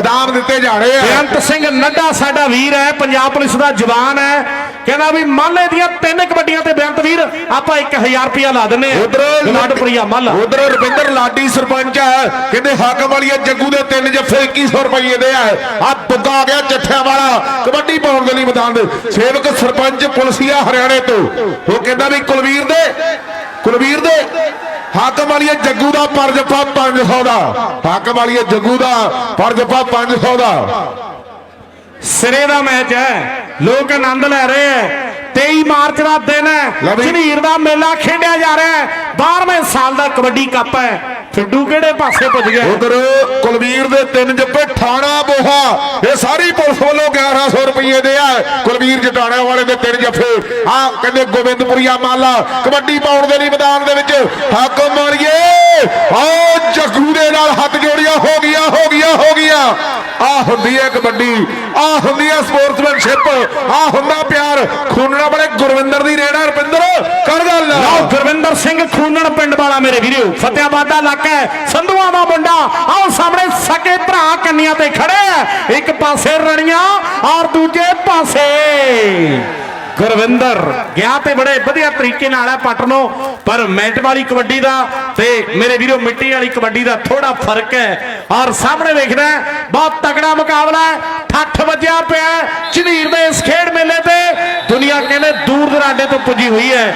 ਖਿਤਾਬ ਦਿੱਤੇ ਜਾ ਰਹੇ ਆ। ਬੇਅੰਤ ਸਿੰਘ ਨੱਡਾ ਸਾਡਾ ਵੀਰ ਹੈ ਪੰਜਾਬ ਪੁਲਿਸ ਦਾ ਜਵਾਨ ਹੈ। ਕਹਿੰਦਾ ਵੀ ਮਾਲੇ ਦੀਆਂ ਤਿੰਨ ਕਬੱਡੀਆਂ ਤੇ ਬੇਅੰਤ ਵੀਰ ਆਪਾਂ 1000 ਰੁਪਇਆ ਲਾ ਦਿੰਨੇ ਆ ਉਧਰ ਲੱਡਪੁਰੀਆ ਮਾਲਾ। ਉਧਰ ਰਵਿੰਦਰ ਲਾਡੀ ਸਰਪੰਚ ਹੈ ਕਹਿੰਦੇ ਹਾਕਮ ਵਾਲੀਏ ਜੱਗੂ ਦੇ ਤਿੰਨ ਜੱਫੇ 2100 ਰੁਪਏ ਦੇ ਆ। ਆ ਦੁੱਗਾ ਆ ਗਿਆ ਜੱਠਿਆਂ ਵਾਲਾ ਕਬੱਡੀ ਪਾਉਣ ਦੇ ਲਈ ਮੈਦਾਨ ਦੇ। ਸੇਵਕ ਸਰਪੰਚ ਪੁਲਸੀਆ ਹਰਿਆਣੇ ਤੋਂ। ਉਹ ਕਹਿੰਦਾ ਵੀ ਕੁਲਵੀਰ ਦੇ ਕੁਲਵੀਰ ਦੇ। ਹਾਕਮ ਵਾਲੀਏ ਜੱਗੂ ਦਾ ਪਰ ਜੱਫਾ 500 ਦਾ। ਹਾਕਮ ਵਾਲੀਏ ਜੱਗੂ ਦਾ ਪਰ ਜੱਫਾ 500 ਦਾ। ਸਿਰੇ ਦਾ ਮੈਚ ਹੈ। ਲੋਕ ਆਨੰਦ ਲੈ ਰਹੇ ਹੈ। 23 ਮਾਰਚ ਦਾ ਦਿਨ ਹੈ। ਝਨੀਰ ਦਾ ਮੇਲਾ ਖੇਡਿਆ ਜਾ ਰਿਹਾ ਹੈ। 12ਵੇਂ ਸਾਲ ਦਾ ਕਬੱਡੀ ਕੱਪ ਹੈ। ਫਿੱਡੂ ਕਿਹੜੇ ਪਾਸੇ ਪੁੱਜ ਗਿਆ? ਉਧਰ ਕੁਲਵੀਰ ਦੇ ਤਿੰਨ ਜੱਫੇ ਠਾਣਾ ਬੋਹਾ ਇਹ ਸਾਰੀ ਪੁਲਿਸ ਵੱਲੋਂ 1100 ਰੁਪਏ ਦੇ ਆ। ਕੁਲਵੀਰ ਜਟਾਣਾ ਵਾਲੇ ਦੇ ਤਿੰਨ ਜੱਫੇ। ਆ ਕਹਿੰਦੇ ਗੋਬਿੰਦਪੁਰੀਆ ਮਾਲਾ, ਕਬੱਡੀ ਪਾਉਣ ਦੇ ਲਈ ਮੈਦਾਨ ਦੇ ਵਿੱਚ ਹਾਕਮ ਮਾਰੀਏ। ਆ ਜੱਗੂ ਦੇ ਨਾਲ ਹੱਥ ਜੋੜੀਆਂ, ਹੋ ਗਿਆ ਹੋ ਗਿਆ ਹੋ ਗਿਆ ਆ ਹੁੰਦੀ ਹੈ ਕਬੱਡੀ ਆ ਹੁੰਦੀ ਹੈ ਸਪੋਰਟਸਮੈਨਸ਼ਿਪ ਆ ਹੁੰਦਾ ਪਿਆਰ। ਖੂਨਣਾ ਬੜੇ ਗੁਰਵਿੰਦਰ ਦੀ ਰੇੜਾ, ਰੁਪਿੰਦਰ, ਕਰ ਗੱਲ। ਲਓ, ਗੁਰਵਿੰਦਰ ਸਿੰਘ ਖੂਨਣ ਪਿੰਡ ਵਾਲਾ ਮੇਰੇ ਵੀਰੋ। ਫਤਿਆਬਾਦ ਦਾ ਇਲਾਕਾ ਹੈ। ਸੰਧੂਆਂ ਦਾ ਮੁੰਡਾ। ਆਓ ਸਾਹਮਣੇ ਸਕੇ ਤੇ ਖੜੇ ਹੈ ਇੱਕ ਪਾਸੇ ਰਣੀਆਂ ਔਰ ਦੂਜੇ ਪਾਸੇ। ਗੁਰਵਿੰਦਰ, ਗਿਆ ਤੇ ਬੜੇ ਵਧੀਆ ਤਰੀਕੇ ਨਾਲ ਹੈ ਪੱਟ ਪਰ ਮੈਟ ਵਾਲੀ ਕਬੱਡੀ ਦਾ ਤੇ ਮੇਰੇ ਵੀਰੋ ਮਿੱਟੀ ਵਾਲੀ ਕਬੱਡੀ ਦਾ ਥੋੜਾ ਫ਼ਰਕ ਹੈ। ਔਰ ਸਾਹਮਣੇ ਵੇਖਦਾ ਬਹੁਤ ਤਗੜਾ ਮੁਕਾਬਲਾ ਹੈ। ਠੱਠ ਵੱਜਿਆ ਪਿਆ ਹੈ। ਦੇ ਇਸ ਖੇਡ ਮੇਲੇ ਤੇ ਦੁਨੀਆ ਕਹਿੰਦੇ ਦੂਰ ਦਰਾਡੇ ਤੋਂ ਪੁੱਜੀ ਹੋਈ ਹੈ।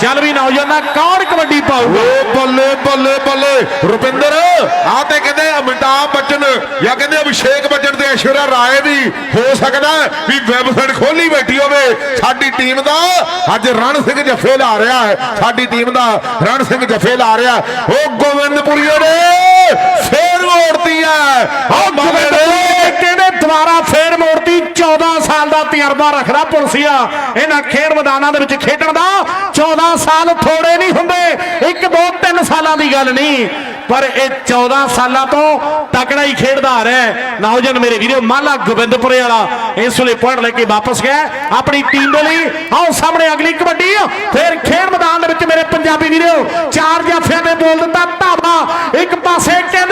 ਚੱਲ ਵੀ ਨੌਜਵਾਨਾ ਕੌਣ ਕਬੱਡੀ ਪਾਊਗਾ? ਓ ਬੱਲੇ ਬੱਲੇ ਬੱਲੇ। ਰੁਪਿੰਦਰ ਆ ਤੇ ਕਹਿੰਦੇ ਅਮਿਤਾਭ ਬੱਚਨ ਜਾਂ ਕਹਿੰਦੇ ਅਭਿਸ਼ੇਕ ਬੱਚਨ ਤੇ ਐਸ਼ਵਰਿਆ ਰਾਏ ਵੀ ਹੋ ਸਕਦਾ ਵੀ ਵੈਬਸਾਈਟ ਖੋਲੀ ਬੈਠੀ ਹੋਵੇ। ਸਾਡੀ ਟੀਮ ਦਾ ਅੱਜ ਰਣ ਸਿੰਘ ਜੱਫੇ ਲਾ ਰਿਹਾ ਹੈ। ਸਾਡੀ ਟੀਮ ਦਾ ਰਣ ਸਿੰਘ ਜੱਫੇ ਲਾ ਰਿਹਾ ਉਹ ਗੋਬਿੰਦਪੁਰੀਏ ਨੇ ਫੇਰ ਮੋੜਤੀ ਹੈ। ਤਜਰਬਾ ਰੱਖਦਾ ਪੁਲਸੀਆ। ਇਹਨਾਂ ਖੇਡ ਮੈਦਾਨਾਂ ਦੇ ਵਿੱਚ ਖੇਡਣ ਦਾ 14 ਸਾਲ ਥੋੜੇ ਨਹੀਂ ਹੁੰਦੇ। ਇੱਕ, ਦੋ, ਤਿੰਨ ਸਾਲਾਂ ਦੀ ਗੱਲ ਨਹੀਂ। ਪਰ ਇਹ 14 ਸਾਲਾਂ ਤੋਂ ਤਕੜਾ ਹੀ ਖੇਡਦਾ ਆ ਰਿਹਾ ਨੌਜਵਾਨ ਮੇਰੇ ਵੀਰੋ, ਮਾਲਾ ਗੋਬਿੰਦਪੁਰੇ ਵਾਲਾ। ਇਸ ਵੇਲੇ ਪੁਆਇੰਟ ਲੈ ਕੇ ਵਾਪਸ ਗਿਆ। ਆਪਣੀ ਟੀਮ ਦੇ ਲਈ ਆਓ ਸਾਹਮਣੇ ਅਗਲੀ ਕਬੱਡੀ। ਫੇਰ ਖੇਡ ਮੈਦਾਨ ਦੇ ਵਿੱਚ ਮੇਰੇ ਪੰਜਾਬੀ ਵੀਰੋ, ਚਾਰ ਜਾਫਿਆਂ ਦੇ ਬੋਲ ਦਿੱਤਾ ਧਾਵਾ। ਇੱਕ ਪਾਸੇ ਕਹਿੰਦੇ